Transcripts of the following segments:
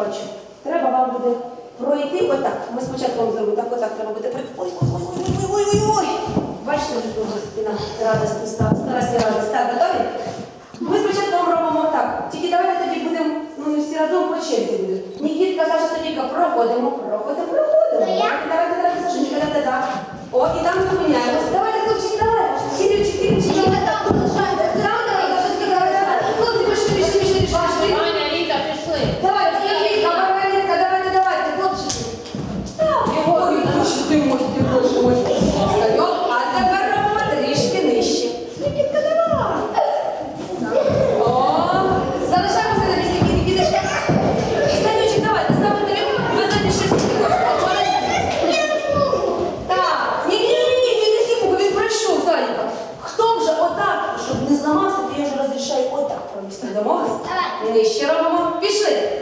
бачу. Треба вам буде пройти отак. Ми спочатку вам зробимо так, отак треба буде пройти. Ой, ой, ой, ой, ой, ой, ой. Бачите, вже дуже спина радості стала, старості радості. Так, готові? Ми спочатку вам робимо так. Тільки давайте тоді будемо, ну не всі разом по черзі будемо. Нікітка, Саша, Софійка, проходимо, проходимо, не зламався, то я вже розрішаю отак провести. Ми Нижче робимо. Пішли.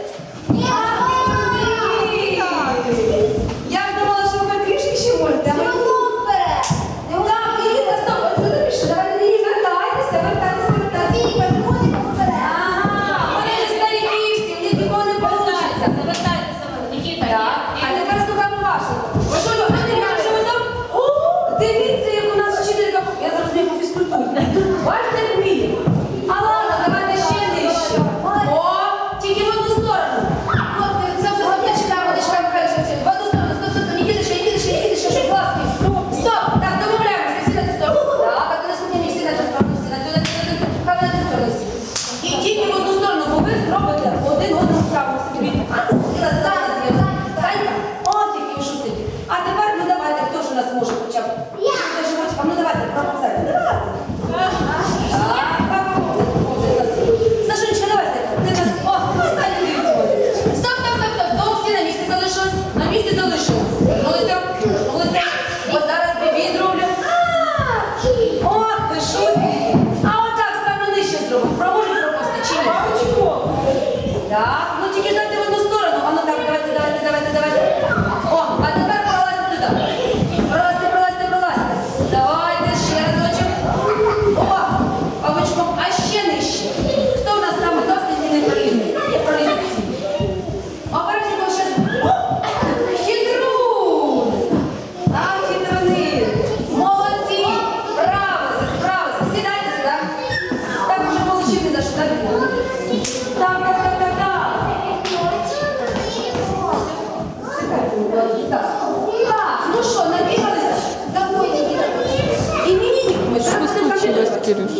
Кирюш?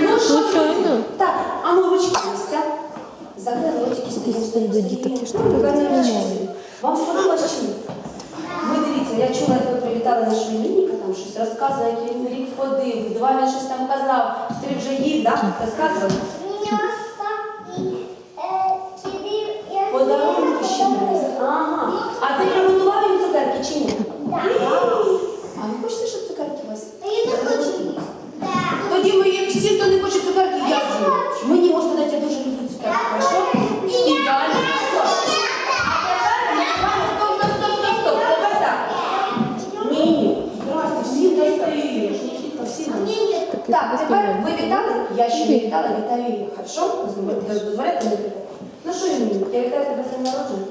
Ну що, Случайно? Так, а ну ручки місця. Закрили ротики, стоїмо, Господи, діток, я ж тебе. Вам сподобалось чи ні? Ви дивіться, я чула, як ви привітали нашого іменинника, там щось розказує, як він рік ходив, два він щось там казав, три вже їв, так? Розказували? Всі нам. Так, тепер ви вітали? Я ще не вітала, вітаю її. Хорошо? Ви дозволяєте мені вітати? Ну що, Євгеній, я вітаю тебе з народження.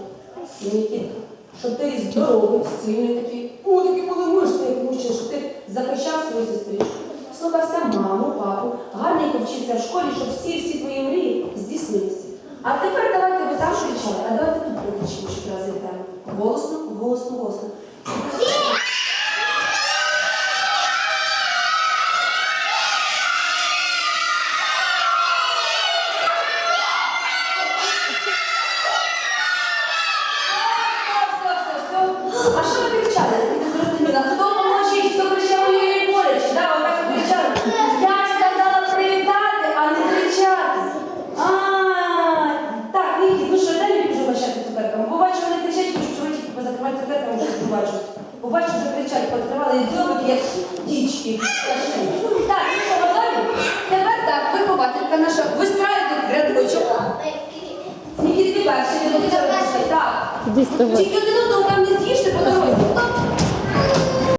Нікітка, щоб ти здоровий, сильний такий, о, такі були мишці, як мужчина, щоб ти захищав свою сестричку, слухався маму, папу, гарненько вчився в школі, щоб всі-всі твої мрії здійснилися. А тепер давайте ви там кричали, а давайте тут прокричимо, щоб раз вітаємо. Голосно, голосно, голосно. А що ви кричали? Не зрозуміла. Хто поможіть? Хто кричав моєї боляче? Да, ви так кричали. Я ж сказала привітати, а не кричати. А, так, Нікі, ну що, дай мені вже бачати цукерками. Побачу, вони кричать, хочу чоловічки позакривати цукерками, що побачу. Побачу, що кричать, відкривали і дзьобик, як дічки. Так, ну що, готові? Тепер так, вихователька наша вистраює рядочок. Нікітки перші, не буде Так. Тільки один одного там не з'їжте по дорозі.